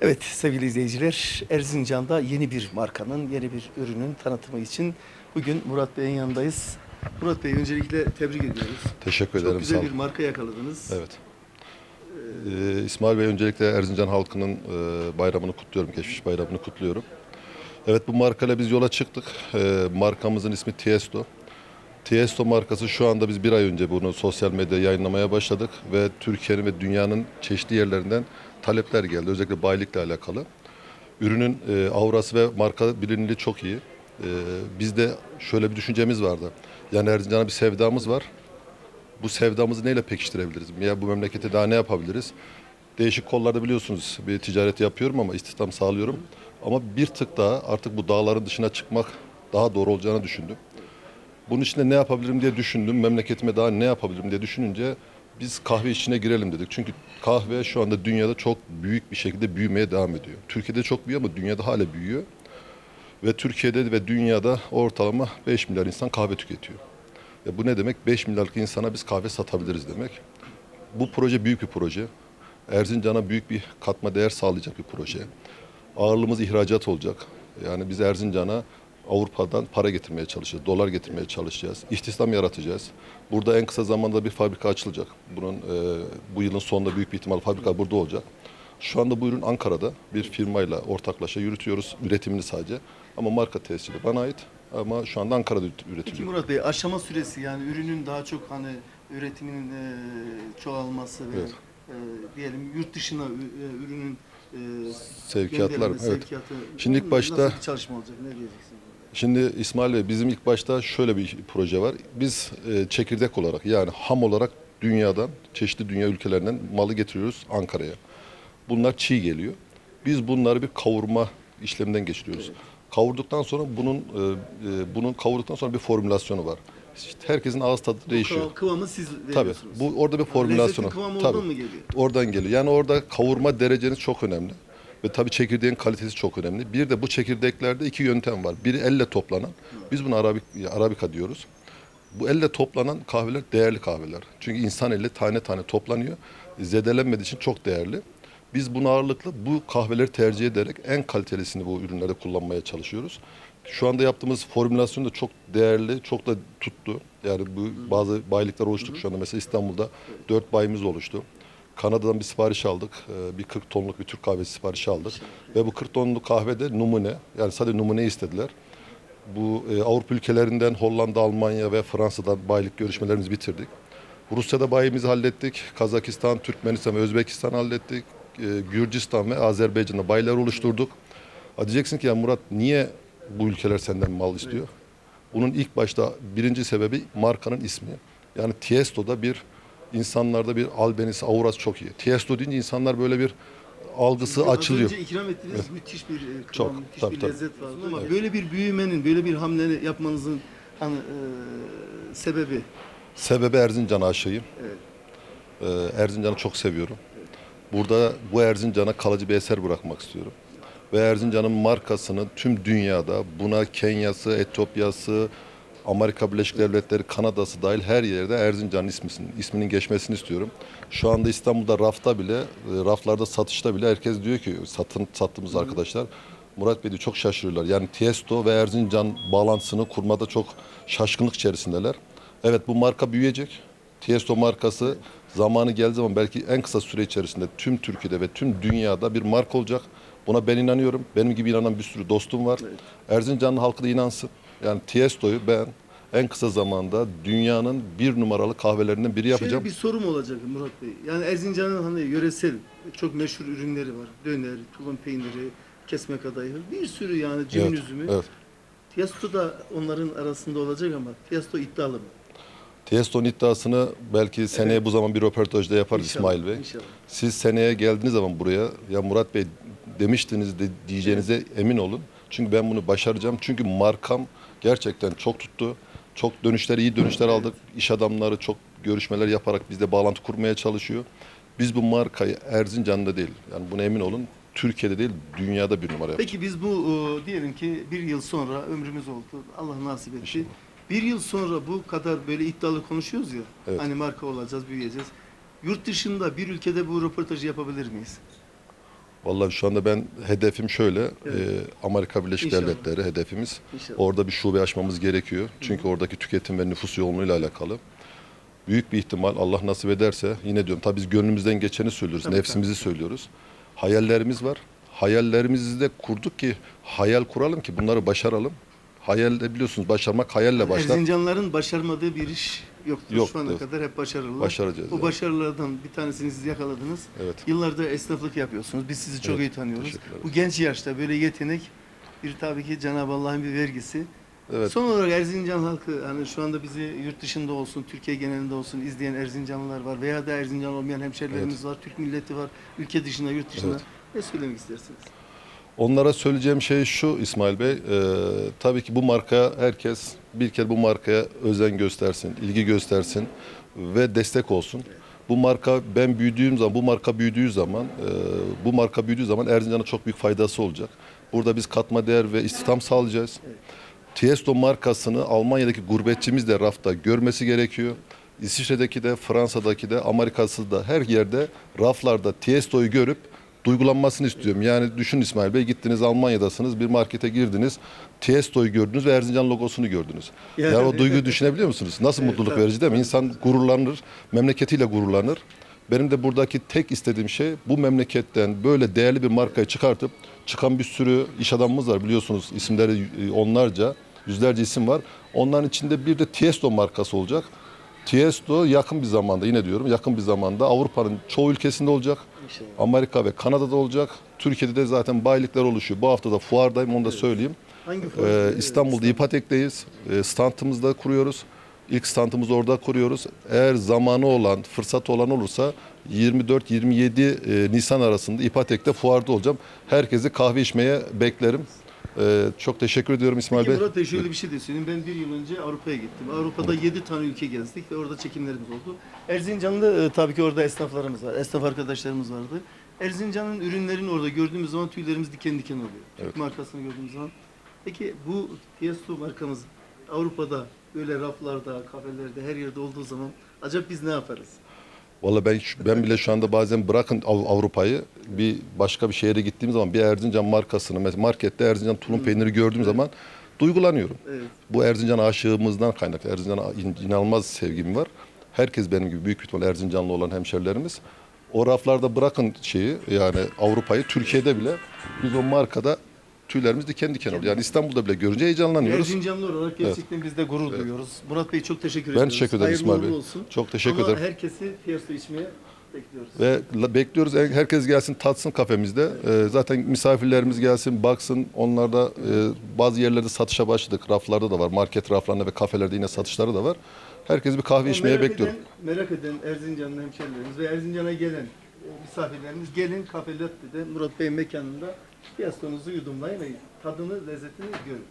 Evet sevgili izleyiciler Erzincan'da yeni bir markanın, yeni bir ürünün tanıtımı için bugün Murat Bey'in yanındayız. Murat Bey öncelikle tebrik ediyoruz. Teşekkür ederim. Çok güzel sağ bir olun. marka yakaladınız. Evet. Ee, İsmail Bey öncelikle Erzincan halkının e, bayramını kutluyorum. Geçmiş bayramını kutluyorum. Evet bu markayla biz yola çıktık. Ee, markamızın ismi Tiesto. Tiesto markası şu anda biz bir ay önce bunu sosyal medyada yayınlamaya başladık ve Türkiye'nin ve dünyanın çeşitli yerlerinden talepler geldi. Özellikle bayilikle alakalı. Ürünün e, aurası ve marka bilinirliği çok iyi. Ee, bizde şöyle bir düşüncemiz vardı. Yani Erzincan'a bir sevdamız var. Bu sevdamızı neyle pekiştirebiliriz? Ya bu memlekete daha ne yapabiliriz? Değişik kollarda biliyorsunuz bir ticaret yapıyorum ama istihdam sağlıyorum. Ama bir tık daha artık bu dağların dışına çıkmak daha doğru olacağını düşündüm. Bunun için de ne yapabilirim diye düşündüm. Memleketime daha ne yapabilirim diye düşününce biz kahve işine girelim dedik. Çünkü kahve şu anda dünyada çok büyük bir şekilde büyümeye devam ediyor. Türkiye'de çok büyüyor ama dünyada hala büyüyor. Ve Türkiye'de ve dünyada ortalama 5 milyar insan kahve tüketiyor. Ya bu ne demek? 5 milyarlık insana biz kahve satabiliriz demek. Bu proje büyük bir proje. Erzincan'a büyük bir katma değer sağlayacak bir proje. Ağırlığımız ihracat olacak. Yani biz Erzincan'a Avrupa'dan para getirmeye çalışacağız, dolar getirmeye çalışacağız, istihdam yaratacağız. Burada en kısa zamanda bir fabrika açılacak. Bunun e, bu yılın sonunda büyük bir ihtimal fabrika burada olacak. Şu anda bu ürün Ankara'da bir firmayla ortaklaşa yürütüyoruz üretimini sadece. Ama marka tescili bana ait ama şu anda Ankara'da üret- Peki üretiliyor. Murat Bey aşama süresi yani ürünün daha çok hani üretiminin e, çoğalması ve Evet. e, diyelim yurt dışına e, ürünün e, Sevkiyatlar, evet. sevkiyatı. Şimdi ilk başta- çalışma olacak ne diyeceksiniz? Şimdi İsmail Bey bizim ilk başta şöyle bir proje var. Biz e, çekirdek olarak yani ham olarak dünyadan, çeşitli dünya ülkelerinden malı getiriyoruz Ankara'ya. Bunlar çiğ geliyor. Biz bunları bir kavurma işleminden geçiriyoruz. Kavurduktan sonra bunun e, e, bunun kavurduktan sonra bir formülasyonu var. İşte herkesin ağız tadı değişiyor. Bu kıvamı siz Tabii. veriyorsunuz. Bu orada bir formülasyonu. Lezzetli kıvam Tabii. oradan mı geliyor? Oradan geliyor. Yani orada kavurma dereceniz çok önemli. Ve tabii çekirdeğin kalitesi çok önemli. Bir de bu çekirdeklerde iki yöntem var. Biri elle toplanan. Biz bunu arabik, arabika diyoruz. Bu elle toplanan kahveler değerli kahveler. Çünkü insan elle tane tane toplanıyor. Zedelenmediği için çok değerli. Biz bunu ağırlıklı bu kahveleri tercih ederek en kalitelisini bu ürünlerde kullanmaya çalışıyoruz. Şu anda yaptığımız formülasyon da çok değerli, çok da tuttu. Yani bu bazı bayilikler oluştuk şu anda. Mesela İstanbul'da dört bayimiz oluştu. Kanada'dan bir sipariş aldık. Ee, Bir 40 tonluk bir Türk kahvesi siparişi aldık. Ve bu 40 tonluk kahvede numune, yani sadece numune istediler. Bu e, Avrupa ülkelerinden Hollanda, Almanya ve Fransa'dan bayilik görüşmelerimizi bitirdik. Rusya'da bayimizi hallettik. Kazakistan, Türkmenistan ve Özbekistan hallettik. E, Gürcistan ve Azerbaycan'da bayiler oluşturduk. Ha diyeceksin ki ya Murat niye bu ülkeler senden mal istiyor? Bunun ilk başta birinci sebebi markanın ismi. Yani Tiesto'da bir insanlarda bir albenisi, aurası çok iyi. Tiesto deyince insanlar böyle bir algısı Az açılıyor. önce ikram ettiğiniz müthiş bir e, kıvam, Çok, müthiş tabii, bir tabii. lezzet var. Ama böyle bir büyümenin, böyle bir hamle yapmanızın hani e, sebebi Sebebi Erzincan'a aşığım. Evet. Ee, Erzincan'ı çok seviyorum. Burada bu Erzincan'a kalıcı bir eser bırakmak istiyorum. Ve Erzincan'ın markasını tüm dünyada buna Kenya'sı, Etiyopya'sı, Amerika Birleşik Devletleri, Kanada'sı dahil her yerde Erzincan'ın isminin, isminin geçmesini istiyorum. Şu anda İstanbul'da rafta bile, e, raflarda satışta bile herkes diyor ki satın sattığımız arkadaşlar Murat Bey diyor, çok şaşırıyorlar. Yani Tiesto ve Erzincan bağlantısını kurmada çok şaşkınlık içerisindeler. Evet bu marka büyüyecek. Tiesto markası zamanı geldiği zaman belki en kısa süre içerisinde tüm Türkiye'de ve tüm dünyada bir marka olacak. Buna ben inanıyorum. Benim gibi inanan bir sürü dostum var. Erzincanlı halkı da inansın. Yani Tiesto'yu ben en kısa zamanda dünyanın bir numaralı kahvelerinden biri yapacağım. Şöyle bir sorum olacak Murat Bey. Yani Erzincan'ın hani yöresel çok meşhur ürünleri var. Döner, tulum peyniri, kesme kadayıfı. Bir sürü yani civin Evet, üzümü. evet. Tiesto da onların arasında olacak ama Tiesto iddialı mı? Tiesto'nun iddiasını belki seneye bu zaman bir röportajda yaparız İnşallah, İsmail Bey. inşallah. Siz seneye geldiğiniz zaman buraya ya Murat Bey demiştiniz de diyeceğinize emin olun. Çünkü ben bunu başaracağım. Çünkü markam gerçekten çok tuttu. Çok dönüşler, iyi dönüşler aldık. İş adamları çok görüşmeler yaparak bizle bağlantı kurmaya çalışıyor. Biz bu markayı Erzincan'da değil, yani buna emin olun, Türkiye'de değil, dünyada bir numara yapacağız. Peki biz bu e, diyelim ki bir yıl sonra ömrümüz oldu. Allah nasip etti. İnşallah. Bir yıl sonra bu kadar böyle iddialı konuşuyoruz ya. Evet. Hani marka olacağız, büyüyeceğiz. Yurt dışında bir ülkede bu röportajı yapabilir miyiz? Vallahi şu anda ben hedefim şöyle. Evet. e, Amerika Birleşik İnşallah. Devletleri hedefimiz. İnşallah. Orada bir şube açmamız gerekiyor. Çünkü oradaki tüketim ve nüfus yoğunluğuyla alakalı. Büyük bir ihtimal Allah nasip ederse yine diyorum tabii biz gönlümüzden geçeni söylüyoruz. Tabii, nefsimizi söylüyoruz. Hayallerimizi var. Hayallerimizi de kurduk ki hayal kuralım ki bunları başaralım. Hayal de biliyorsunuz başarmak hayalle başlar. Erzincanların başarmadığı bir iş yoktur. Yok, Şu ana evet. kadar hep başarılılar. Başaracağız Bu yani. başarılardan bir tanesini siz yakaladınız. Evet. Yıllardır esnaflık yapıyorsunuz. Biz sizi çok Evet, iyi tanıyoruz. Bu genç yaşta böyle yetenek bir tabii ki Cenab-ı Allah'ın bir vergisi. Evet. Son olarak Erzincan halkı hani şu anda bizi yurt dışında olsun, Türkiye genelinde olsun izleyen Erzincanlılar var veya da Erzincan olmayan hemşerilerimiz var, Türk milleti var, ülke dışında, yurt dışında. Evet. Ne söylemek istersiniz? Onlara söyleyeceğim şey şu İsmail Bey. e, tabii ki bu marka herkes bir kere bu markaya özen göstersin, ilgi göstersin ve destek olsun. Bu marka ben büyüdüğüm zaman, bu marka büyüdüğü zaman, e, bu marka büyüdüğü zaman Erzincan'a çok büyük faydası olacak. Burada biz katma değer ve istihdam sağlayacağız. Tiesto markasını Almanya'daki gurbetçimiz de rafta görmesi gerekiyor. İsviçre'deki de, Fransa'daki de, Amerika'sı da her yerde raflarda Tiesto'yu görüp duygulanmasını istiyorum. Yani düşün İsmail Bey gittiniz Almanya'dasınız bir markete girdiniz. Tiesto'yu gördünüz ve Erzincan logosunu gördünüz. Yani- Yani, o duyguyu düşünebiliyor musunuz? Nasıl Evet, mutluluk tabii, verici değil mi? İnsan gururlanır, memleketiyle gururlanır. Benim de buradaki tek istediğim şey bu memleketten böyle değerli bir markayı çıkartıp çıkan bir sürü iş adamımız var biliyorsunuz isimleri e, onlarca, yüzlerce isim var. Onların içinde bir de Tiesto markası olacak. Tiesto yakın bir zamanda yine diyorum yakın bir zamanda Avrupa'nın çoğu ülkesinde olacak. İnşallah. Amerika ve Kanada'da olacak. Türkiye'de de zaten bayilikler oluşuyor. Bu hafta da fuardayım onu da söyleyeyim. Hangi Ee, fuar? İstanbul'da İpatek'teyiz. Ee, standımızı da kuruyoruz. İlk standımızı orada kuruyoruz. Eğer zamanı olan, fırsatı olan olursa 24-27 e, Nisan arasında İpatek'te fuarda olacağım. Herkesi kahve içmeye beklerim. Ee, çok teşekkür ediyorum İsmail Peki Bey. Murat Bey şöyle bir şey de söyleyeyim. Ben bir yıl önce Avrupa'ya gittim. Avrupa'da 7 tane ülke gezdik ve orada çekimlerimiz oldu. Erzincan'da e, tabii ki orada esnaflarımız var. Esnaf arkadaşlarımız vardı. Erzincan'ın ürünlerini orada gördüğümüz zaman tüylerimiz diken diken oluyor. Türk Evet. markasını gördüğümüz zaman. Peki bu Tiesto markamız Avrupa'da böyle raflarda, kafelerde her yerde olduğu zaman acaba biz ne yaparız? Valla ben ben bile şu anda bazen bırakın Av- Avrupa'yı bir başka bir şehre gittiğim zaman bir Erzincan markasını mesela markette Erzincan tulum peyniri gördüğüm zaman duygulanıyorum. Evet. Bu Erzincan aşığımızdan kaynaklı. Erzincan'a in- inanılmaz sevgim var. Herkes benim gibi büyük ihtimal Erzincanlı olan hemşerilerimiz. O raflarda bırakın şeyi yani Avrupa'yı Türkiye'de bile biz o markada tüylerimiz diken diken oluyor. Yani İstanbul'da bile görünce heyecanlanıyoruz. Erzincanlı olarak gerçekten biz de gurur duyuyoruz. Murat Bey çok teşekkür Ben ediyoruz. teşekkür ederim Hayırlı İsmail uğurlu Bey. olsun. Çok teşekkür Ama ederim. herkesi Tiesto içmeye bekliyoruz. Ve la- bekliyoruz her- herkes gelsin tatsın kafemizde. Ee, zaten misafirlerimiz gelsin baksın. Onlar da e, bazı yerlerde satışa başladık. Raflarda da var. Market raflarında ve kafelerde yine satışları da var. Herkes bir kahve Ama içmeye merak bekliyorum. Eden, merak eden Erzincanlı hemşerilerimiz ve Erzincan'a gelen e, misafirlerimiz gelin Kafe Latte'de Murat Bey mekanında fiyastonuzu yudumlayın ve tadını, lezzetini görün.